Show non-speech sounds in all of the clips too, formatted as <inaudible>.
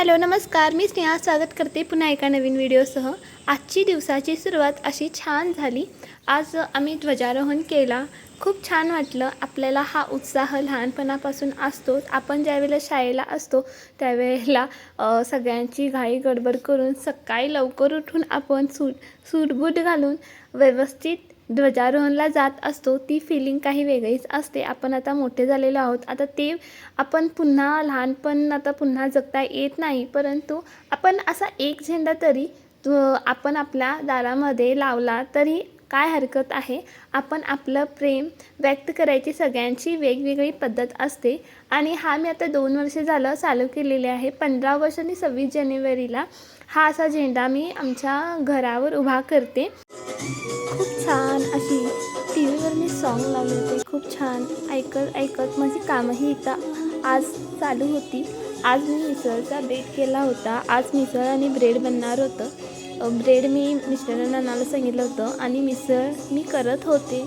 Hello नमस्कार. मी स्नेहा स्वागत करते पुन्हा एका नवीन व्हिडिओसह. आजची दिवसाची सुरुवात अशी छान झाली. आज आम्ही ध्वजारोहण केला. खूप छान वाटलं. आपल्याला हा उत्साह लहानपणापासून असतो. आपण ज्यावेळेला शाळेला असतो त्यावेळेला सगळ्यांची घाई गडबड करून सकाळी लवकर उठून आपण सूट सूटबूट घालून व्यवस्थित ध्वजारोहणला जात असतो ती फिलिंग काही वेगळीच असते. आपण आता मोठे झालेलो आहोत. आता ते आपण पुन्हा लहानपण आता पुन्हा जगता येत नाही. परंतु आपण असा एक झेंडा तरी आपण आपल्या दारामध्ये लावला तरी काय हरकत आहे? आपण आपलं प्रेम व्यक्त करायची सगळ्यांची वेगवेगळी पद्धत असते. आणि हा मी आता दोन वर्ष झालं चालू केलेले आहे. पंधरा वर्ष आणि सव्वीस जानेवारीला हा असा झेंडा मी आमच्या घरावर उभा करते. खूप छान अशी टी व्हीवर मी सॉन्ग लावले होते. खूप छान ऐकत ऐकत माझी कामंही इथं आज चालू होती. आज मी मिसळचा बेट केला होता. आज मिसळ आणि ब्रेड बनणार होतं. ब्रेड मी मिस्टरांना आणायला सांगितलं होतं आणि मिसळ मी करत होते.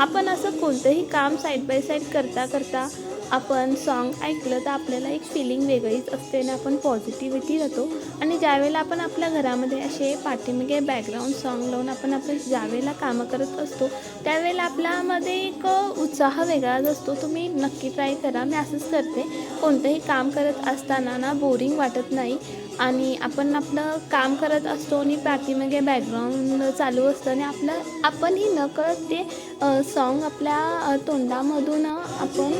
आपण असं कोणतंही काम साईड बाय साईड करता करता आपण सॉन्ग ऐकलं तर आपल्याला एक फिलिंग वेगळीच असते आणि आपण पॉझिटिव्हिटी राहतो. आणि ज्यावेळेला आपण आपल्या घरामध्ये असे पाठीमागे बॅकग्राऊंड सॉन्ग लावून आपण आपण ज्यावेळेला कामं करत असतो त्यावेळेला आपल्यामध्ये एक उत्साह वेगळाच असतो. तुम्ही नक्की ट्राय करा. मी असंच करते. कोणतंही काम करत असताना ना बोरिंग वाटत नाही. आणि आपण आपलं काम करत असतो आणि पाठीमागे बॅकग्राऊंड चालू असतं आणि आपलं आपणही नकळत ते सॉन्ग आपल्या तोंडामधून आपण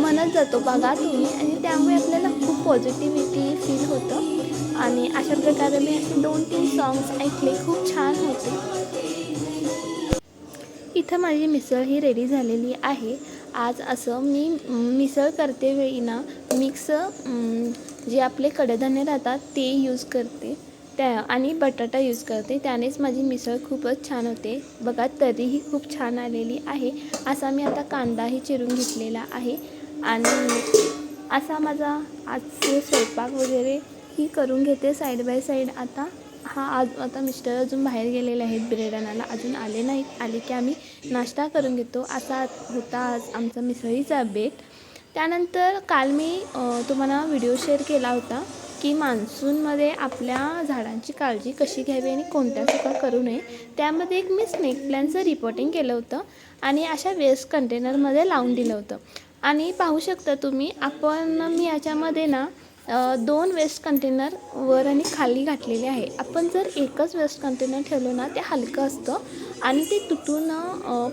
म्हणत जातो. बघा तुम्ही. आणि त्यामुळे आपल्याला खूप पॉझिटिव्हिटी फील होतं. आणि अशा प्रकारे मी असे दोन तीन सॉन्ग्स ऐकले. खूप छान होते. इथं माझी मिसळ ही रेडी झालेली आहे. आज असं मी मिसळ करते वेळी ना मिक्स जे आपले कडधान्य राहतात ते यूज करते. त्या आणि बटाटा यूज करते. त्यानेच माझी मिसळ खूपच छान होते. बघा तरीही खूप छान आलेली आहे. असा मी आता कांदाही चिरून घेतलेला आहे. आणि असा माझा आजचे स्वयंपाक वगैरे ही करून घेते साईड बाय साईड आता हा आज आता मिस्टर अजून बाहेर गेलेले आहेत ब्रेड आणायला अजून आले नाहीत. आले की आम्ही नाश्ता करून घेतो. असा होता आज आमचा मिसळीचा बेट त्यानंतर काल मी तुम्हाला व्हिडिओ शेअर केला होता. की मान्सूनमध्ये आपल्या झाडांची काळजी कशी घ्यावी आणि कोणत्या चुका करू नये त्यामध्ये एक मी स्नेक प्लॅनचं रिपोर्टिंग केलं होतं आणि अशा वेस्ट कंटेनरमध्ये लावून दिलं होतं. आणि पाहू शकता तुम्ही आपण मी याच्यामध्ये ना दोन वेस्ट कंटेनर वर आणि खाली घातलेले आहे. आपण जर एकच वेस्ट कंटेनर ठेवलं ना ते हलकं असतं आणि ते तुटून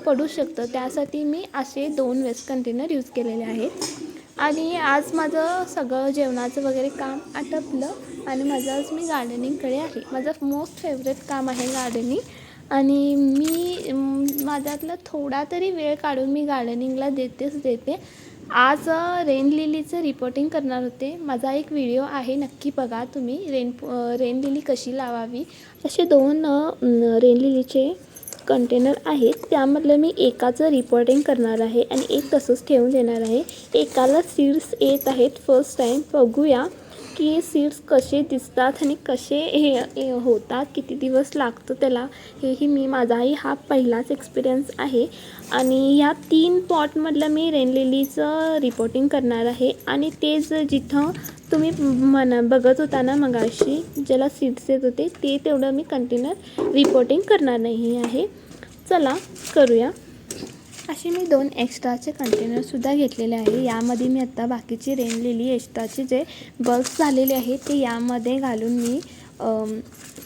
पडू शकतं. त्यासाठी मी असे दोन वेस्ट कंटेनर यूज केलेले आहेत. आणि आज माझं सगळं जेवणाचं वगैरे काम आटपलं आणि माझं आज मी गार्डनिंगकडे आहे. माझं मोस्ट फेवरेट काम आहे गार्डनिंग आणि मी माझ्यातला थोडा तरी वेळ काढून मी गार्डनिंगला देतेच देते. आज रेन लिलीचं रिपोर्टिंग करणार होते. माझा एक व्हिडिओ आहे नक्की बघा तुम्ही. रेन रेन लिली कशी लावावी? असे दोन रेन लिलीचे कंटेनर आहेत त्यामधलं मी एकाचं रिपोर्टिंग करणार आहे आणि एक तसंच ठेवून देणार आहे. एकाला सीड्स येत आहेत. फर्स्ट टाईम बघूया की सीड्स कसे दिसतात आणि कसे हे होतात किती दिवस लागतं त्याला हेही मी माझाही हा पहिलाच एक्सपिरियन्स आहे. आणि ह्या तीन पॉटमधलं मी रेनलेलीचं रिपोर्टिंग करणार आहे. आणि तेच जिथं तुम्ही म्हणा बघत होता ना मगाशी ज्याला सीट्स येत होते ते तेवढं मी कंटेनर रिपोर्टिंग करणार नाही आहे. चला करूया. असे मी दोन एक्स्ट्राचे कंटेनरसुद्धा घेतलेले आहे. यामध्ये मी आत्ता बाकीची रेन एक्स्ट्राचे जे बल्ब्स झालेले आहेत ते यामध्ये घालून मी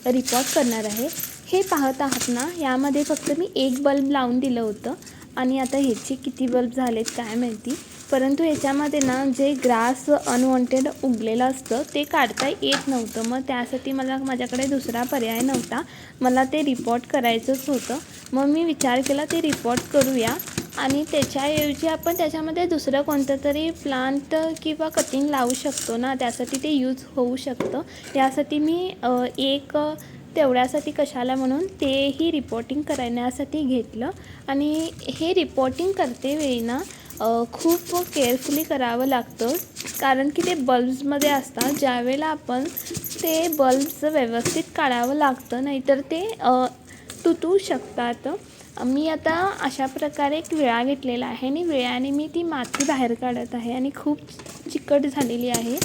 रिपोर्ट करणार आहे. हे पाहत आहात ना यामध्ये फक्त मी एक बल्ब लावून दिलं होतं. आणि आता ह्याचे किती बल्ब झालेत काय माहिती? परंतु याच्यामध्ये ना जे ग्रास अनवॉन्टेड उगलेलं असतं ते काढता येत नव्हतं. मग त्यासाठी मला माझ्याकडे दुसरा पर्याय नव्हता. मला ते रिपोर्ट करायचंच होतं. मग मी विचार केला ते रिपोर्ट करूया. आणि त्याच्याऐवजी आपण त्याच्यामध्ये दुसरं कोणतं तरी प्लांट किंवा कटिंग लावू शकतो ना त्यासाठी ते यूज होऊ शकतं. त्यासाठी मी एक तेवढ्यासाठी कशाला म्हणून तेही रिपोर्टिंग करण्यासाठी घेतलं. आणि हे रिपोर्टिंग करते वेळी ना खूप केअरफुली करावं लागतं. कारण की ते बल्ब्समध्ये असतात ज्यावेळेला आपण ते बल्ब्स व्यवस्थित काढावं लागतं नाहीतर ते तुटू शकतात. मी आता अशा प्रकारे एक विळा घेतलेला आहे आणि विळ्याने मी ती माती बाहेर काढत आहे आणि खूप चिकट झालेली आहे.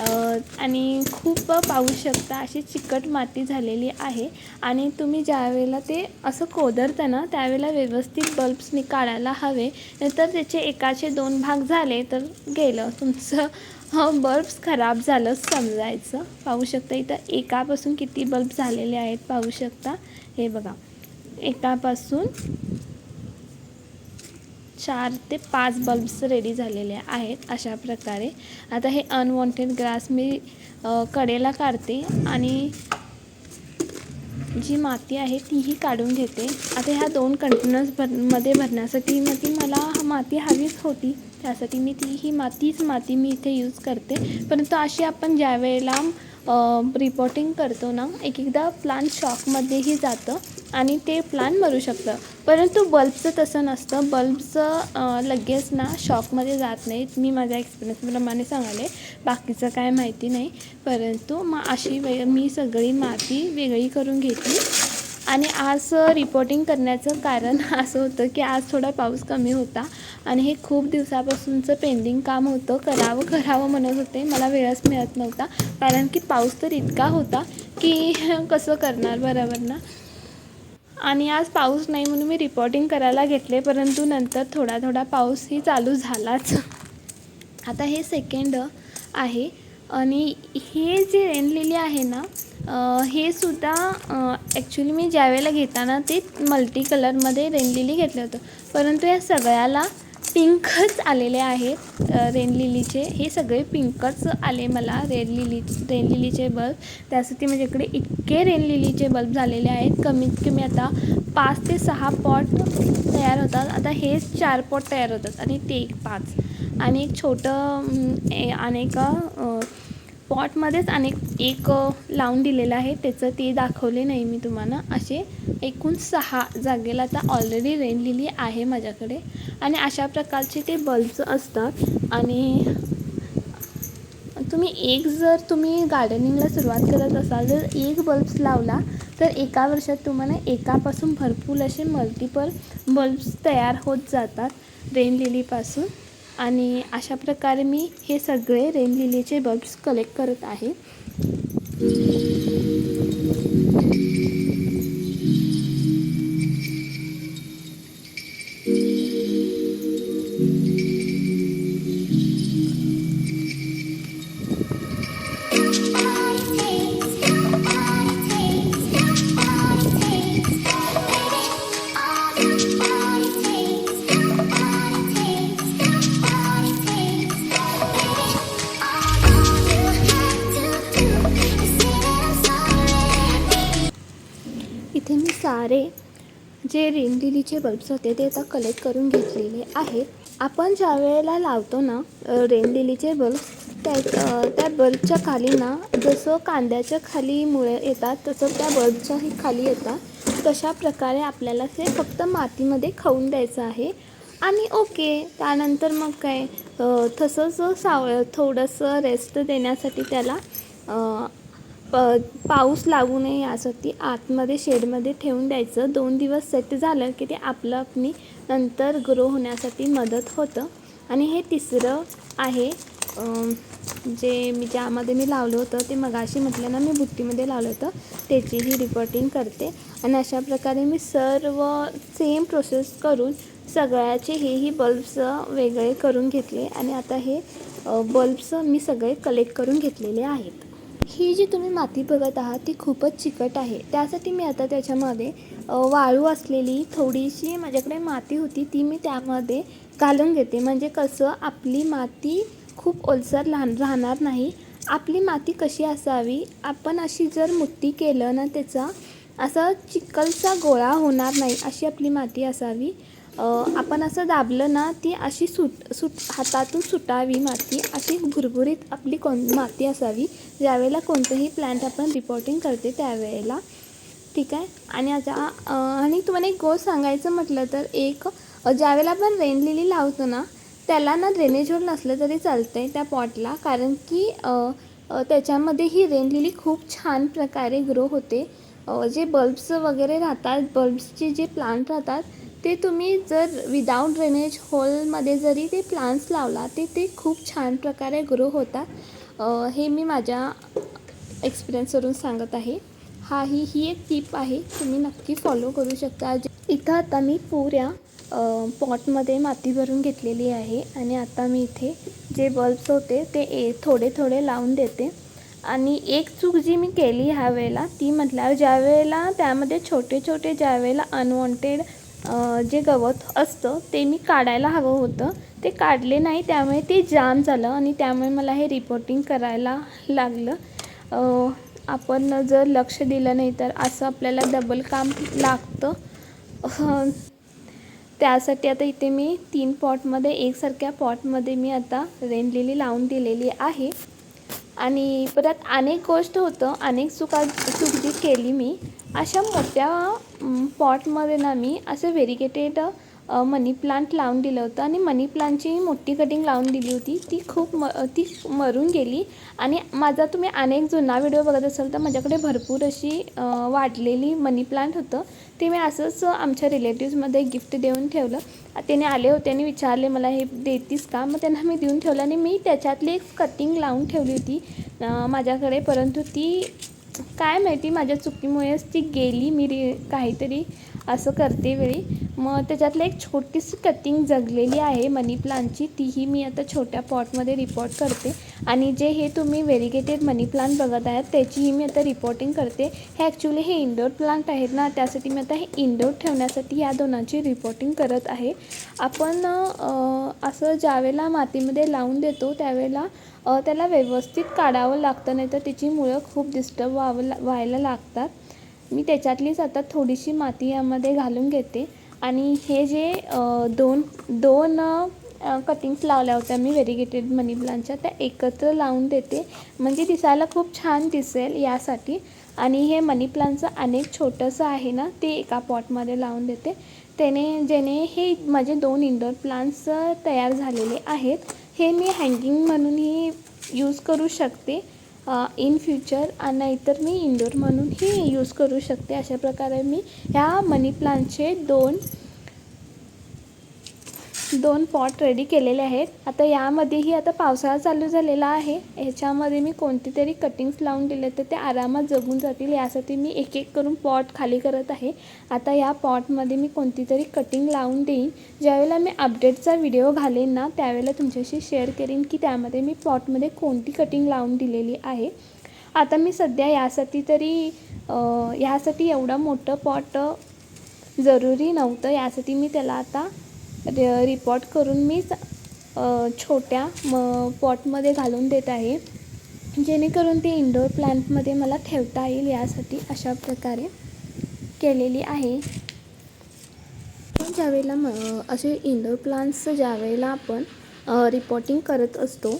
आणि खूप पाहू शकता अशी चिकट माती झालेली आहे. आणि तुम्ही ज्यावेळेला ते असं कोदरता ना त्यावेळेला व्यवस्थित बल्ब्स काढायला हवे. नाहीतर त्याचे एकाचे दोन भाग झाले तर गेलं. तुमचं बल्ब्स खराब झालं समजायचं. पाहू शकता इथं एकापासून किती बल्ब झालेले आहेत पाहू शकता. हे बघा. एकापासून चार ते पाच बल्ब्स रेडी झालेले आहेत अशा प्रकारे. आता हे अनवॉन्टेड ग्रास मी कडेला काढते आणि जी माती आहे तीही काढून घेते. आता ह्या दोन कंटेनर्स भरमध्ये भरण्यासाठी मग ती मला माती हवीच होती. त्यासाठी मी ती ही मातीच माती मी इथे यूज करते. परंतु अशी आपण ज्या वेळेला रिपोर्टिंग करतो ना एक एकदा प्लांट शॉकमध्येही जातं. आणि ते प्लान मरू शकतं. परंतु बल्बचं तसं नसतं. बल्बचं लगेच ना शॉकमध्ये जात नाहीत मी माझ्या एक्सपिरियन्सप्रमाणे सांगाले. बाकीचं काय माहिती नाही. परंतु मग अशी वे मी सगळी माती वेगळी करून घेतली. आणि आज रिपोर्टिंग करण्याचं कारण <laughs> असं होतं की आज थोडा पाऊस कमी होता. आणि हे खूप दिवसापासूनचं पेंडिंग काम होतं. करावं करावं म्हणत होते. मला वेळच मिळत नव्हता. कारण की पाऊस तर इतका होता की <laughs> कसं करणार? बरोबर ना? आणि आज पाऊस नाही म्हणून मी रिपोर्टिंग करायला घेतले परंतु नंतर थोडा थोडा पाऊसही चालू झालाच. आता हे सेकंड आहे. आणि हे जे रेनलेली आहे ना हे सुद्धा ॲक्च्युली मी ज्यावेळेला घेताना ते मल्टी कलरमध्ये रेनलिली घेतलं होतं. परंतु या सगळ्याला पिंकच आलेले आहेत रेनलिलीचे हे सगळे पिंकच आले मला रेन लिली रेनलिलीचे बल्ब. त्यासाठी माझ्याकडे इतके रेनलिलीचे बल्ब झालेले आहेत. कमीत कमी आता पाच ते सहा पॉट तयार होतात. आता हेच चार पॉट तयार होतात आणि ते एक पाच. आणि एक छोटं अं, ए- पॉटमध्येच आणि एक लावून दिलेलं आहे. त्याचं ते दाखवले नाही मी तुम्हाला. असे एकूण सहा जागेला आता ऑलरेडी रेन आहे माझ्याकडे. आणि अशा प्रकारचे ते बल्ब्स असतात. आणि तुम्ही एक जर तुम्ही गार्डनिंगला सुरुवात करत असाल जर एक बल्ब्स लावला तर एका वर्षात तुम्हाला एकापासून भरपूर असे मल्टिपल बल्ब्स तयार होत जातात रेन लिलीपासून आणि अशा प्रकारे मी हे सगळे रेन लिलीचे बल्ब्स कलेक्ट करत आहे. सारे जे रेनलिलीचे बल्ब्स होते ते आता कलेक्ट करून घेतलेले आहेत. आपण ज्या वेळेला लावतो ना रेनलिलीचे बल्ब्स त्या त्या बल्बच्या खाली ना जसं कांद्याच्या खाली मुळे येतात तसं त्या बल्बच्याही खाली येतात. तशा प्रकारे आपल्याला ते फक्त मातीमध्ये खाऊन द्यायचं आहे. आणि ओके त्यानंतर मग काय तसंच साव थोडंसं रेस्ट देण्यासाठी त्याला प पाऊस लागू नये यासाठी आतमध्ये शेडमध्ये ठेवून द्यायचं. दोन दिवस सेट झालं की ते आपलं आपणी नंतर ग्रो होण्यासाठी मदत होतं. आणि हे तिसरं आहे जे मी ज्यामध्ये मी लावलं होतं ते मगाशी म्हटलं ना मी बुट्टीमध्ये लावलं होतं त्याचीही रिपोर्टिंग करते. आणि अशा प्रकारे मी सर्व सेम प्रोसेस करून सगळ्याचे हेही बल्ब्स वेगळे करून घेतले. आणि आता हे बल्ब्स मी सगळे कलेक्ट करून घेतलेले आहेत. ही जी तुम्ही माती बघत आहात ती खूपच चिकट आहे. त्यासाठी मी आता त्याच्यामध्ये वाळू असलेली थोडीशी माझ्याकडे माती होती ती मी त्यामध्ये घालून घेते. म्हणजे कसं आपली माती खूप ओलसर लहान राहणार नाही. आपली माती कशी असावी? आपण अशी जर मुट्टी केलं ना त्याचा असा चिकलचा गोळा होणार नाही अशी आपली माती असावी. आपण असं दाबलं ना ती अशी सुट सुट हातातून सुटावी माती अशी भुरभुरीत आपली कोण माती असावी ज्यावेळेला कोणतंही प्लांट आपण रिपोर्टिंग करते त्यावेळेला. ठीक आहे? आणि आता आणि तुम्हाला एक गोष्ट सांगायचं म्हटलं तर एक ज्यावेळेला आपण रेन लिली लावतो ना त्याला ना ड्रेनेज होल नसलं तरी चालतं आहे त्या पॉटला कारण की त्याच्यामध्ये ही रेन लिली खूप छान प्रकारे ग्रो होते. जे बल्ब्स वगैरे राहतात बल्ब्सचे जे प्लांट राहतात ते तुम्ही जर विदाऊट ड्रेनेज होलमध्ये जरी ते प्लांट्स लावला ते ते खूप छान प्रकारे ग्रो होतात. हे मी माझ्या एक्सपिरियन्सवरून सांगत आहे. हा ही ही एक टीप आहे. तुम्ही नक्की फॉलो करू शकता. इथं आता मी पुऱ्या पॉटमध्ये माती भरून घेतलेली आहे आणि आता मी इथे जे बल्ब्स होते ते ए थोडे थोडे लावून देते. आणि एक चूक जी मी केली ह्या वेळेला ती म्हटल्यावर ज्या वेळेला त्यामध्ये छोटे छोटे ज्या वेळेला अनवॉन्टेड जे गवत असतं ते मी काढायला हवं होतं. ते काढले नाही त्यामुळे ते जाम झालं आणि त्यामुळे मला हे रिपोर्टिंग करायला लागलं. आपण जर लक्ष दिलं नाही तर असं आपल्याला डबल काम लागतं. त्यासाठी आता इथे मी तीन पॉटमध्ये एकसारख्या पॉटमध्ये मी आता रेन लिली लावून दिलेली आहे. आणि परत अनेक गोष्ट होतं अनेक चुका चूक जी केली मी. अशा मोठ्या पॉटमध्ये ना मी असं व्हेरिगेटेड मनी प्लांट लावून दिलं होतं आणि मनी प्लांटची मोठी कटिंग लावून दिली होती. ती खूप म ती मरून गेली आणि माझा तुम्ही अनेक जुना व्हिडिओ बघत असाल तर माझ्याकडे भरपूर अशी वाढलेली मनी प्लांट होतं. ते मी असंच आमच्या रिलेटिव्समध्ये गिफ्ट देऊन ठेवलं. त्याने आले होते आणि विचारले मला हे देतीस का? मग त्यांना मी देऊन ठेवलं आणि मी त्याच्यातली एक कटिंग लावून ठेवली होती माझ्याकडे. परंतु ती काय माहिती माझ्या चुकीमुळेच ती गेली मी रि काहीतरी असं करते वेळी. मग त्याच्यातलं एक छोटीशी कटिंग जगलेली आहे मनी प्लांटची तीही मी आता छोट्या पॉटमध्ये रिपोर्ट करते. आणि जे हे तुम्ही व्हेरिगेटेड मनी प्लांट बघत आहात त्याचीही मी आता रिपोर्टिंग करते. हे ॲक्च्युली हे इंडोर प्लांट आहेत ना त्यासाठी मी आता हे इंडोर ठेवण्यासाठी या दोनांची रिपोर्टिंग करत आहे. आपण असं ज्यावेळेला मातीमध्ये लावून देतो त्यावेळेला त्याला व्यवस्थित काढावं लागतं नाही तर त्याची मुळं खूप डिस्टर्ब व्हावं ला व्हायला लागतात. मी त्याच्यातलीच आता थोडीशी माती यामध्ये घालून घेते. आणि हे जे दोन दोन कटिंग्स लावल्या होत्या मी व्हेरिगेटेड मनी प्लांटच्या त्या एकत्र लावून देते. म्हणजे दिसायला खूप छान दिसेल यासाठी. आणि हे मनी प्लांटचं अनेक छोटंसं आहे ना ते एका पॉटमध्ये लावून देते. त्याने ज्याने हे माझे दोन इंडोर प्लांट्स तयार झालेले आहेत. हे मी हँगिंग म्हणूनही यूज करू शकते. इन फ्युचर आणि नाहीतर मी इंडोर म्हणूनही यूज करू शकते. अशा प्रकारे मी ह्या मनी प्लांटचे दोन दोन पॉट रेडी केलेले आहेत. आता यामध्येही आता पावसाळा चालू झालेला आहे. ह्याच्यामध्ये मी कोणती तरी कटिंग्स लावून दिले तर ते आरामात जगून जातील. यासाठी मी एक एक करून पॉट खाली करत आहे. आता या पॉटमध्ये मी कोणती तरी कटिंग लावून देईन. ज्यावेळेला मी अपडेटचा व्हिडिओ घालेन ना त्यावेळेला तुमच्याशी शेअर करीन की त्यामध्ये मी पॉटमध्ये कोणती कटिंग लावून दिलेली आहे. आता मी सध्या यासाठी तरी यासाठी एवढं मोठं पॉट जरुरी नव्हतं. यासाठी मी त्याला आता रि रिपोर्ट करून मीच छोट्या म पॉटमध्ये घालून देत आहे. जेणेकरून ते इंडोर प्लांटमध्ये मला ठेवता येईल यासाठी अशा प्रकारे केलेली आहे. ज्यावेळेला म असे इंडोर प्लांट्सचं ज्यावेळेला आपण रिपोर्टिंग करत असतो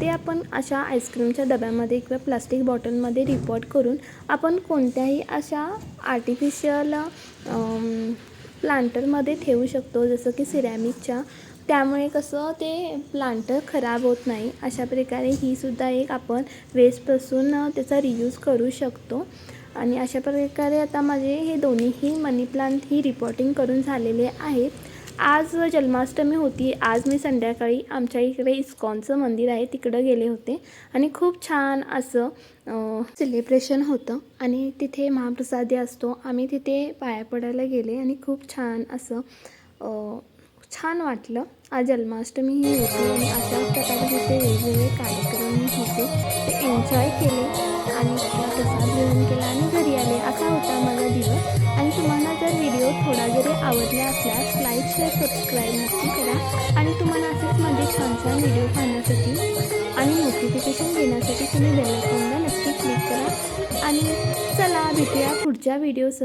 ते आपण अशा आईस्क्रीमच्या डब्यामध्ये किंवा प्लास्टिक बॉटलमध्ये रिपोर्ट करून आपण कोणत्याही अशा आर्टिफिशियल प्लांटरमध्ये ठेवू शकतो जसं की सिरॅमिकच्या. त्यामुळे कसं ते प्लांटर खराब होत नाही. अशा प्रकारे ही सुद्धा एक आपण वेस्टपासून त्याचा रियूज करू शकतो. आणि अशा प्रकारे आता माझे हे दोन्हीही मनी प्लांट ही रिपोर्टिंग करून झालेले आहेत. आज जन्माष्टमी होती. आज मी संध्याकाळी आमच्या इकडे इस्कॉनचं मंदिर आहे. तिकडं गेले होते. आणि खूप छान असं सेलिब्रेशन होतं. आणि तिथे महाप्रसादी असतो. आम्ही तिथे पाया पडायला गेले आणि खूप छान असं छान वाटलं. आज जन्माष्टमी ही होती आणि अशाच प्रकारे तिथे वेगवेगळे कार्यक्रम होते. ते एन्जॉय केले आणि प्रसाद घेऊन केला आणि घरी आले. असा होता माझा दिवस. आणि तुम्हाला जर थोडा जरी आवडला असल्यास लाईक शेअर सबस्क्राईब नक्की करा. आणि तुम्हाला असेच माझे छान छान व्हिडिओ पाहण्यासाठी आणि नोटिफिकेशन देण्यासाठी तुम्ही बेल आयकॉनला नक्की क्लिक करा. आणि चला भेटूया पुढच्या व्हिडिओसह